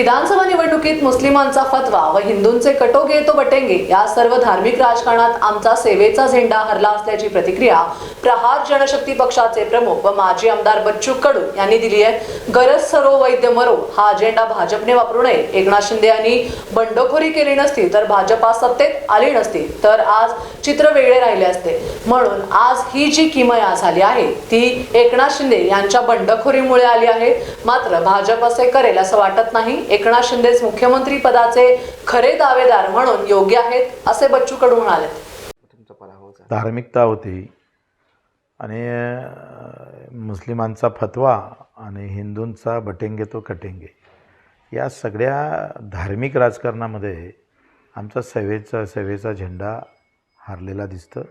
विधानसभा निवडणुकीत मुस्लिमांचा फतवा व हिंदूंचे कटोगे तो बटेंगे या सर्व धार्मिक राजकारणात आमचा सेवेचा झेंडा हरला असल्याची प्रतिक्रिया प्रहार जनशक्ती पक्षाचे प्रमुख व माजी आमदार बच्चू कडू यांनी दिली आहे. गरज सरो वैद्य मरो हा अजेंडा भाजपने वापरू नये. एकनाथ शिंदे यांनी बंडखोरी केली नसती तर भाजपा सत्तेत आली नसती तर आज चित्र वेगळे राहिले असते. म्हणून आज ही जी किमया झाली आहे ती एकनाथ शिंदे यांच्या बंडखोरीमुळे आली आहे. मात्र भाजप असे करेल असं वाटत नाही. एकनाथ शिंदेच मुख्यमंत्री पदाचे खरे दावेदार म्हणून योग्य आहेत असे बच्चू कडू म्हणाले. तुमचा पराभव झाला धार्मिकता होती. आणि मुस्लिमांचा फतवा आणि हिंदूंचा बटेंगे तो कटेंगे. या सगळ्या धार्मिक राजकारणामध्ये आमचा सेवेचा सेवेचा झेंडा हारलेला दिसतं.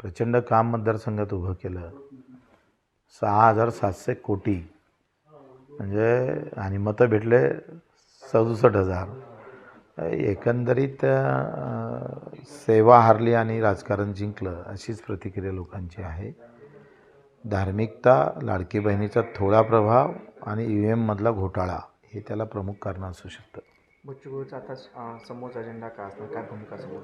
प्रचंड काम मतदारसंघात उभं केलं. सहा हजार सातशे कोटी म्हणजे आणि मतं भेटले सदुसष्ट हजार. एकंदरीत सेवा हारली आणि राजकारण जिंकलं अशीच प्रतिक्रिया लोकांची आहे. धार्मिकता लाडकी बहिणीचा थोडा प्रभाव आणि यू एममधला घोटाळा हे त्याला प्रमुख कारण असू शकतं. आता समोरचा अजेंडा काय असणार? काय भूमिका समोर?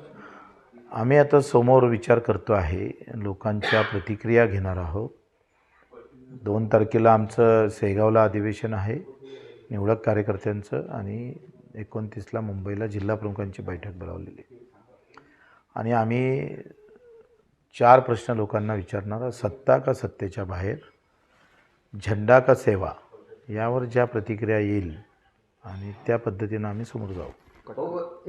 आम्ही आता समोर विचार करतो आहे लोकांच्या प्रतिक्रिया घेणार आहोत. दोन तारखेला आमचं सेगावला अधिवेशन आहे निवडक कार्यकर्त्यांचं आणि एकोणतीसला मुंबईला जिल्हा प्रमुखांची बैठक बोलावलेली. आणि आम्ही चार प्रश्न लोकांना विचारणार सत्ता का सत्तेच्या बाहेर? झेंडा का सेवा? यावर ज्या प्रतिक्रिया येईल आणि त्या पद्धतीनं आम्ही समोर जाऊ. हो,